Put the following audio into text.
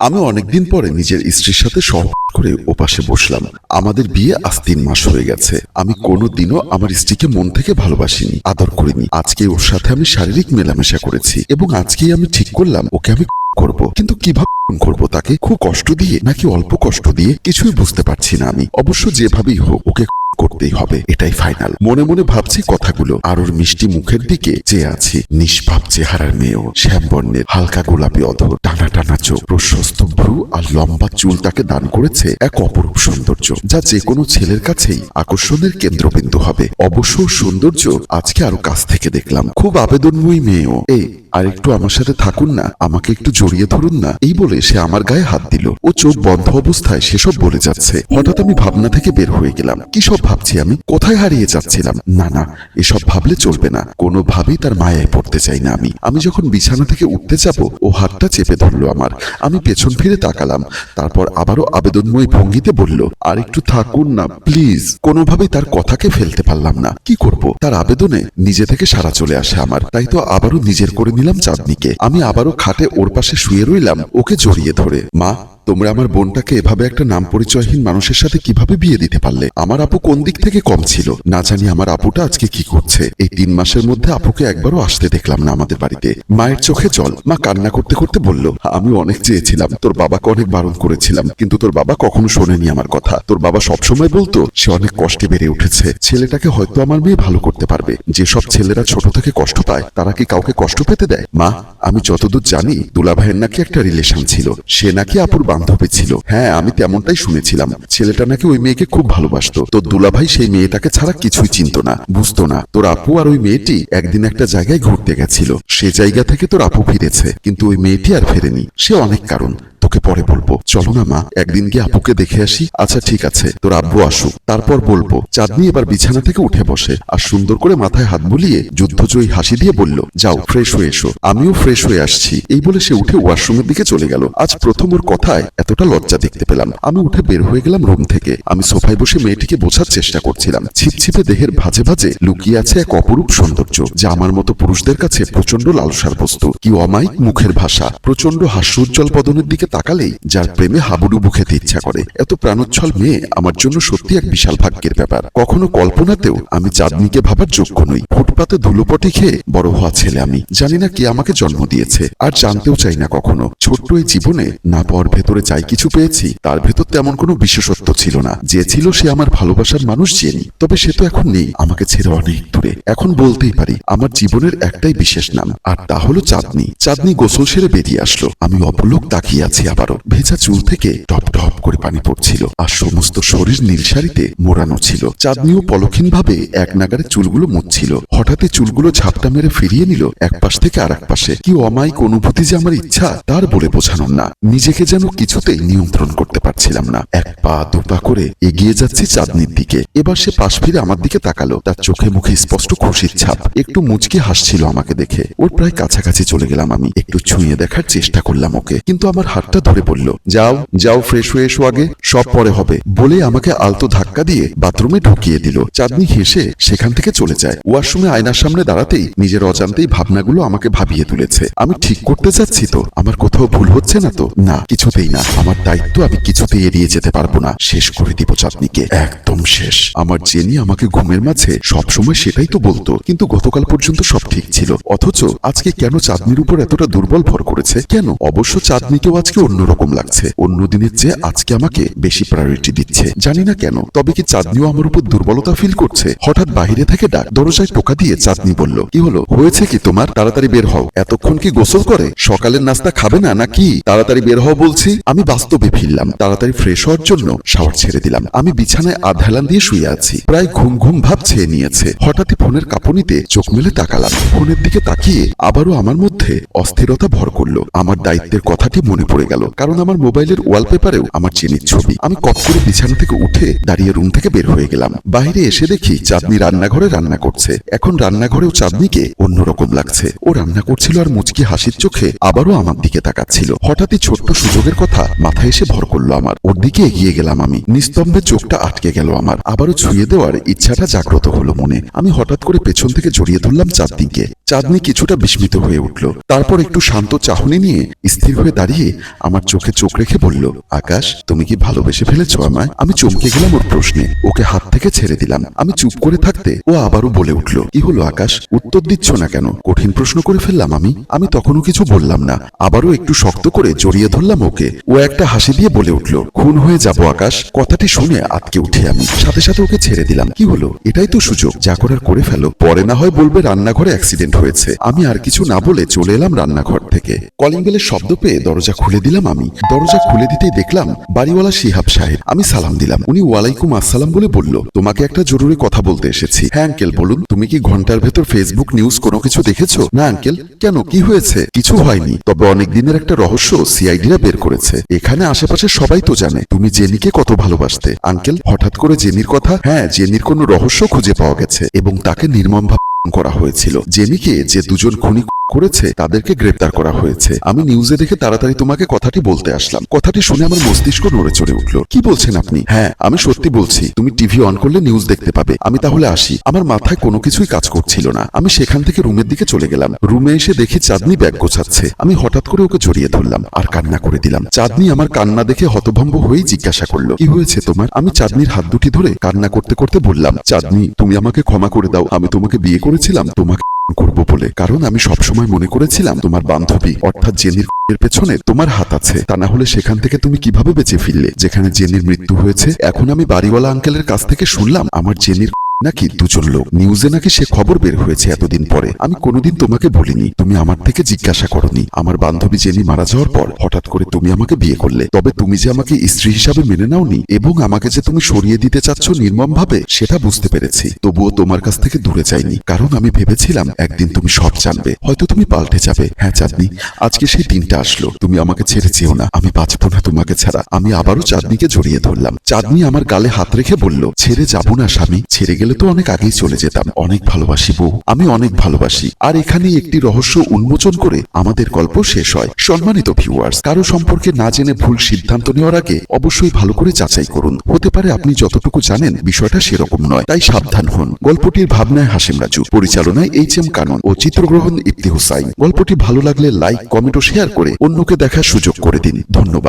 আমি অনেকদিন পরে নিজের স্ত্রীর সাথে সহ করে ওপাশে বসলাম। আমাদের বিয়ে আজ তিন মাস হয়ে গেছে। আমি কোনো দিনও আমার স্ত্রীকে মন থেকে ভালোবাসিনি, আদর করিনি। আজকে ওর সাথে আমি শারীরিক মেলামেশা করেছি এবং আজকেই আমি ঠিক করলাম, ওকে আমি করব। কিন্তু কীভাবে করব তাকে খুব কষ্ট দিয়ে, নাকি অল্প কষ্ট দিয়ে কিছুই বুঝতে পারছি না আমি। অবশ্য যেভাবেই হোক, ওকে করতেই হবে, এটাই ফাইনাল মনে মনে ভাবছি কথাগুলো আর ওর মিষ্টি মুখের দিকে চেয়ে আছে, নিষ্পাপ চেহারার মেয়েও শ্যাম বর্ণের হালকা গোলাপি অধর, টানা টানা চোখ, প্রশস্ত ভ্রু আর লম্বা চুল তাকে দান করেছে এক অপরূপ সৌন্দর্য, যা যে কোনো ছেলের কাছেই আকর্ষণের কেন্দ্রবিন্দু হবে। অবশ্য সৌন্দর্য আজকে আরও কাছ থেকে দেখলাম। খুব আবেদনময়ী মেয়েও, এই আর একটু আমার সাথে থাকুন না আমাকে একটু জড়িয়ে ধরুন না। এই বলে সে আমার গায়ে হাত দিল ও চোখ বন্ধ অবস্থায় সেসব বলে যাচ্ছে। হঠাৎ আমি ভাবনা থেকে বের হয়ে গেলাম। কি সব ভাবছি আমি? কোথায় হারিয়ে যাচ্ছিলাম? না না এসব ভাবলে চলবে না। কোনোভাবেই তার মায়ায় পড়তে চাই না আমি। আমি যখন বিছানা থেকে উঠতে যাব ও হাতটা চেপে ধরলো আমার। আমি পেছন ফিরে তাকালাম। তারপর আবারও আবেদনময় ভঙ্গিতে বলল আর একটু থাকুন না প্লিজ। কোনোভাবেই তার কথাকে ফেলতে পারলাম না। কি করব? তার আবেদনে নিজে থেকে সারা চলে আসে আমার। তাই তো আবারও নিজের করে নিলাম চাঁদনিকে। আমি আবারও খাটে ওর পাশে শুয়ে রইলাম ওকে জড়িয়ে ধরে। মা তোমরা আমার বোনটাকে এভাবে একটা নাম পরিচয়হীন মানুষের সাথে কীভাবে বিয়ে দিতে পারলে? আমার আপু কোন দিক থেকে কম ছিল? না জানি আমার আপুটা আজকে কি করছে। এই তিন মাসের মধ্যে আপুকে একবারও আসতে দেখলাম না আমাদের বাড়িতে। মায়ের চোখে জল। মা কান্না করতে করতে বলল, আমি অনেক চেয়েছিলাম। তোর বাবাকে অনেক বারণ করেছিলাম। কিন্তু তোর বাবা কখনো শোনেনি আমার কথা। তোর বাবা সবসময় বলতো, সে অনেক কষ্টে বেড়ে উঠেছে। ছেলেটাকে হয়তো আমার মেয়ে ভালো করতে পারবে। যেসব ছেলেরা ছোট থেকে কষ্ট পায়, তারা কি কাউকে কষ্ট পেতে দেয়? মা আমি যতদূর জানি, দুলাভাইয়ের নাকি একটা রিলেশন ছিল। সে নাকি আপুর বান্ধবী ছিল। হ্যাঁ আমি তেমনটাই শুনেছিলাম। ছেলেটা নাকি ওই মেয়েকে খুব ভালোবাসত। তো দুলাভাই সেই মেয়েটাকে ছাড়া কিছুই চিনত না, বুঝতো না। তোর আপু আর ওই মেয়েটি একদিন একটা জায়গায় ঘুরতে গেছিল। সে জায়গা থেকে তোর আপু ফিরেছে, কিন্তু ওই মেয়েটি আর ফেরেনি। সে অনেক কারণ। তোকে পরে বলব। চলো না, মা। একদিন গিয়ে আপুকে দেখে আসি। আচ্ছা ঠিক আছে। তোর আব্বু আসুক। তারপর বলব। চাঁদনি এবার বিছানা থেকে উঠে বসে আর সুন্দর করে মাথায় হাত বুলিয়ে যুদ্ধজয়ী হাসি দিয়ে বলল, যাও ফ্রেশ হয়ে এসো। আমিও ফ্রেশ হয়ে আসছি। এই বলে সে উঠে ওয়াশরুমের দিকে চলে গেল। আজ প্রথম ওর কথায় এতটা লজ্জা দেখতে পেলাম। আমি উঠে বের হয়ে গেলাম রুম থেকে। আমি সোফায় বসে মেয়েটিকে বোঝার চেষ্টা করছিলাম। ছিপছিপে দেহের ভাজে ভাজে লুকিয়ে আছে এক অপরূপ সৌন্দর্য, যা আমার মতো পুরুষদের কাছে প্রচণ্ড লালসার বস্তু। কি অমায়িক মুখের ভাষা। প্রচণ্ড হাস্যোজ্জ্বল পদনের দিকে তাকালেই যার প্রেমে হাবুডুবু খেতে ইচ্ছা করে। এত প্রাণোচ্ছল মেয়ে আমার জন্য সত্যি এক বিশাল ভাগ্যের ব্যাপার। কখনো কল্পনাতেও আমি চাঁদনিকে ভাবার যোগ্য নই। ফুটপাতে ধুলোপটি খেয়ে বড় হওয়া ছেলে আমি। জানি না কে আমাকে জন্ম দিয়েছে, আর জানতেও চাই না কখনো। ছোট্ট এই জীবনে না পাওয়ার ভেতরে যাই কিছু পেয়েছি, তার ভেতর তেমন কোনো বিশেষত্ব ছিল না। যে ছিল সে আমার ভালোবাসার মানুষ জেনি তবে সে তো এখন নেই, আমাকে ছেড়ে অনেক দূরে। এখন বলতেই পারি, আমার জীবনের একটাই বিশেষ নাম, আর তা হলো চাঁদনি। চাঁদনি গোসল সেরে বেরিয়ে আসলো। আমি অপলোক তাকিয়ে আছি। আবারও। ভেজা চুল থেকে টপ টপ করে পানি পড়ছিল আর সমস্ত শরীর নীলশাড়িতে মোড়ানো ছিল। চাঁদনিও পলক্ষীন ভাবে এক নাগারে চুলগুলো মুচ্ছিল হঠাৎ চুলগুলো ঝাপটা মেরে ফিরিয়ে নিল এক পাশ থেকে আর এক পাশে। কি অমায়িক অনুভূতি যে আমার ইচ্ছা, তার বলে বোঝানোর না। নিজেকে যেন কিছুতেই নিয়ন্ত্রণ করতে পারছিলাম না। এক পা দু পা করে এগিয়ে যাচ্ছি চাঁদনির দিকে। এবার সে পাশ ফিরে আমার দিকে তাকালো। তার চোখে মুখে স্পষ্ট খুশির ছাপ। একটু মুচকি হাসছিল আমাকে দেখে। ওর প্রায় কাছাকাছি চলে গেলাম আমি। একটু ছুঁয়ে দেখার চেষ্টা করলাম ওকে। কিন্তু আমার হাতটা ধরে বলল যাও যাও, ফ্রেশ হয়ে এসো আগে। সব পরে হবে। বলে আমাকে আলতো ধাক্কা দিয়ে বাথরুমে ঢুকিয়ে দিল। চাঁদনি হেসে সেখান থেকে চলে যায়। ওয়াশরুমে আয়নার সামনে দাঁড়াতেই নিজের অজান্তেই ভাবনাগুলো আমাকে ভাবিয়ে তুলেছে। আমি ঠিক করতে চাচ্ছি তো। আমার কোথাও ভুল হচ্ছে না তো? না, কিছুতেই না। আমার দায়িত্ব আমি কিছুতেই এড়িয়ে যেতে পারব না। শেষ করে দিব চাঁদনিকে। একদম শেষ। আমার জেনি আমাকে ঘুমের মাঝে সবসময় সেটাই তো বলতো। কিন্তু গতকাল পর্যন্ত সব ঠিক ছিল। অথচ আজকে কেন চাঁদনির উপর এতটা দুর্বল ভর করেছে? কেন? অবশ্য চাঁদনিকেও আজকে অন্যরকম লাগছে। অন্য দিনের চেয়ে আজকে আমাকে বেশি প্রায়োরিটি দিচ্ছে। জানি না কেন। তবে কি চাঁদনিও আমার উপর দুর্বলতা ফিল করছে? হঠাৎ বাইরে থেকে ডাক দরজায় টোকা দিয়ে চাঁদনি বলল, কি হলো? হয়েছে কি তোমার? তাড়াতাড়ি বের হও। এতক্ষণ কি গোসল করে? সকালের নাস্তা খাবে না নাকি? তাড়াতাড়ি বের হও বলছি। আমি বাস্তবে ফিরলাম। তাড়াতাড়ি ফ্রেশ হওয়ার জন্য শাওয়ার ছেড়ে দিলাম। আমি বিছানায় আধহেলান দিয়ে শুয়ে আছি। প্রায় ঘুম ঘুম ভাব ছেয়ে নিয়েছে। হঠাৎই ফোনের কাঁপুনিতে চোখ মেলে তাকালাম। ফোনের দিকে তাকিয়ে আবারও আমার মধ্যে অস্থিরতা ভর করল। আমার দায়িত্বের কথাটি মনে পড়ে গেল, কারণ আমার মোবাইলের ওয়ালপেপারেও আমার চেনির ছবি। আমি কপ করে বিছানা থেকে উঠে দাঁড়িয়ে রুম থেকে বের হয়ে গেলাম। বাইরে এসে দেখি চাঁদনি রান্নাঘরে রান্না করছে। এখন রান্নাঘরেও চাঁদনিকে অন্যরকম লাগছে। ও রান্না করছিল আর মুচকি হাসির চোখে আবারও আমার দিকে তাকাচ্ছিল। হঠাৎই ছোট্ট সুযোগের কথা মাথায় এসে ভর করল আমার। ওর দিকে এগিয়ে গেলাম আমি। নিস্তম্ভে চোখটা আটকে গেল আমার। আবারও ছুঁয়ে দেওয়ার ইচ্ছাটা জাগ্রত হলো মনে। আমি হঠাৎ করে পেছন থেকে জড়িয়ে ধরলাম চাঁদনিকে। চাঁদনি কিছুটা বিস্মিত হয়ে উঠল। তারপর একটু শান্ত চাহনি নিয়ে স্থির হয়ে দাঁড়িয়ে আমার চোখে চোখ রেখে বলল, আকাশ, তুমি কি ভালোবেসে ফেলেছো আমায়? আমি চমকে গেলাম ওর প্রশ্নে। ওকে হাত থেকে ছেড়ে দিলাম। আমি চুপ করে থাকতে ও আবারও বলে উঠল, কি হলো আকাশ? উত্তর দিচ্ছ না কেন? কঠিন প্রশ্ন করে ফেললাম আমি। আমি তখনও কিছু বললাম না। আবারও একটু শক্ত করে জড়িয়ে ধরলাম ওকে। ও একটা হাসি দিয়ে বলে উঠল, খুন হয়ে যাব আকাশ, কথাটি শুনে আটকে উঠে আমি। সাথে সাথে ওকে ছেড়ে দিলাম। কি হলো? এটাই তো সুযোগ, যা করার করে ফেলো। পরে না হয় বলবে রান্নাঘরে অ্যাক্সিডেন্ট হয়েছে। আমি আর কিছু না বলে চলে এলাম রান্নাঘর থেকে। কলিং বেলের শব্দ পেয়ে দরজা খুলে দিলাম আমি। দরজা খুলে দিতেই দেখলাম বাড়িওয়ালা শিহাব সাহেব। আমি সালাম দিলাম। উনি ওয়ালাইকুম আসসালাম বলে বলল, তোমাকে একটা জরুরি কথা বলতে এসেছি। হ্যাঁ আঙ্কেল, বলুন। তুমি কি ঘণ্টার ভেতর ফেসবুক নিউজ কোনো কিছু দেখেছ? না, আঙ্কেল। কেন? কি হয়েছে? কিছু হয়নি। তবে অনেক দিনের একটা রহস্য সিআইডিরা বের করেছে। এখানে আশেপাশে সবাই তো জানে। তুমি জেনিকে কত ভালোবাসতে। আঙ্কেল, হঠাৎ করে জেনির কথা? হ্যাঁ জেনির কোনো রহস্য খুঁজে পাওয়া গেছে এবং তাকে নির্মমভাবে করা হয়েছিল। জেনিকে যে দুজন খুনি করেছে, তাদেরকে গ্রেপ্তার করা হয়েছে। আমি নিউজে দেখে তাড়াতাড়ি তোমাকে কথাটি বলতে আসলাম। কথাটি শুনে আমার মস্তিষ্ক নড়ে চড়ে উঠল। কি বলছেন আপনি? হ্যাঁ আমি সত্যি বলছি, তুমি টিভি অন করলে নিউজ দেখতে পাবে। আমি তাহলে আসি। আমার মাথায় কোনো কিছুই কাজ করছিল না। আমি সেখান থেকে রুমের দিকে চলে গেলাম। রুমে এসে দেখি চাঁদনি ব্যাগ গোছাচ্ছে। আমি হঠাৎ করে ওকে জড়িয়ে ধরলাম। আর কান্না করে দিলাম। চাঁদনি আমার কান্না দেখে হতভম্ব হয়েই জিজ্ঞাসা করল, কি হয়েছে তোমার? আমি চাঁদনির হাত দুটি ধরে কান্না করতে করতে বললাম, চাঁদনি, তুমি আমাকে ক্ষমা করে দাও। আমি তোমাকে বিয়ে করেছিলাম। তোমাকে করব বলে। কারণ আমি সবসময় মনে করেছিলাম তোমার বান্ধবী, অর্থাৎ জেনির এর পেছনে তোমার হাত আছে। তা না হলে সেখান থেকে তুমি কীভাবে বেঁচে ফিরলে? যেখানে জেনির মৃত্যু হয়েছে, এখন আমি বাড়িওয়ালা আঙ্কেলের কাছ থেকে শুনলাম, আমার জেনির নাকি দুজন লোক নিউজে নাকি সে খবর বের হয়েছে এতদিন পরে? আমি কোনোদিন তোমাকে বলিনি। তুমি আমার থেকে জিজ্ঞাসা করনি। আমার বান্ধবী জেনি মারা যাওয়ার পর হঠাৎ করে তুমি আমাকে বিয়ে করলে। তবে তুমি যে আমাকে স্ত্রী হিসাবে মেনে নাওনি এবং আমাকে যে তুমি সরিয়ে দিতে চাচ্ছ নির্মম ভাবে সেটা বুঝতে পেরেছি। তবুও তোমার কাছ থেকে দূরে যাইনি। কারণ আমি ভেবেছিলাম একদিন তুমি সব জানবে। হয়তো তুমি পাল্টে যাবে। হ্যাঁ চাঁদনি, আজকে সেই দিনটা আসলো। তুমি আমাকে ছেড়ে চেও না। আমি বাঁচবো না তোমাকে ছাড়া। আমি আবারও চাঁদনিকে জড়িয়ে ধরলাম। চাঁদনি আমার গালে হাত রেখে বলল, ছেড়ে যাব না, স্বামী। ছেড়ে গেলে তো অনেক আগেই চলে যেতাম। অনেক ভালোবাসি বউ, আমি অনেক ভালোবাসি। আর এখানেই একটি রহস্য উন্মোচন করে আমাদের গল্প শেষ হয়। সম্মানিত ভিউয়ার্স কারও সম্পর্কে না জেনে ভুল সিদ্ধান্ত নেওয়ার আগে অবশ্যই ভালো করে যাচাই করুন। হতে পারে আপনি যতটুকু জানেন, বিষয়টা সেরকম নয়, তাই সাবধান হন। গল্পটির ভাবনায় হাসিম রাজু, পরিচালনায় এইচ এম কানন ও চিত্রগ্রহণ ইফতি হুসাইন গল্পটি ভালো লাগলে লাইক, কমেন্ট ও শেয়ার করে অন্যকে দেখার সুযোগ করে দিন। ধন্যবাদ।